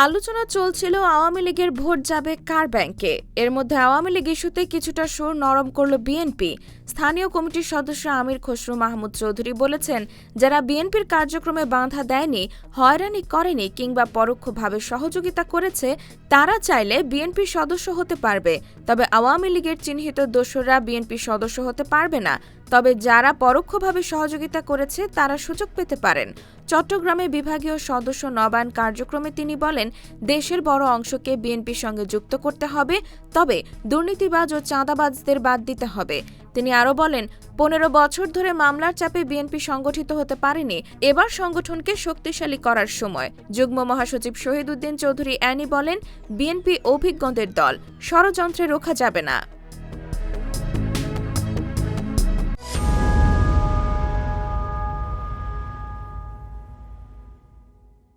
আলোচনা চলছিল আওয়ামী লীগের ভোট যাবে কার ব্যাংকে? এর মধ্যে আওয়ামী লীগ ইস্যুতে কিছুটা সুর নরম করল বিএনপি। স্থানীয় কমিটির সদস্য আমির খসরু মাহমুদ চৌধুরী বলেছেন, যারা বিএনপির কার্যক্রমে বাধা দেয়নি, হয়রানি করেনি কিংবা পরোক্ষভাবে সহযোগিতা করেছে, তারা চাইলে বিএনপির সদস্য হতে পারবে। তবে আওয়ামী লীগের চিহ্নিত দোসররা বিএনপির সদস্য হতে পারবে না। তবে যারা পরোক্ষভাবে সহযোগিতা করেছে, তারা সুযোগ পেতে পারেন। চট্টগ্রামে বিভাগীয় সদস্য নবায়ন কার্যক্রমে তিনি বলেন, দেশের বড় অংশকে বিএনপির সঙ্গে যুক্ত করতে হবে, তবে দুর্নীতিবাজ ও চাঁদাবাজদের বাদ দিতে হবে। তিনি আরও বলেন, পনেরো বছর ধরে মামলার চাপে বিএনপি সংগঠিত হতে পারেনি, এবার সংগঠনকে শক্তিশালী করার সময়। যুগ্ম মহাসচিব শহীদ উদ্দিন চৌধুরী অ্যানি বলেন, বিএনপি অভিজ্ঞদের দল, ষড়যন্ত্রে রোখা যাবে না।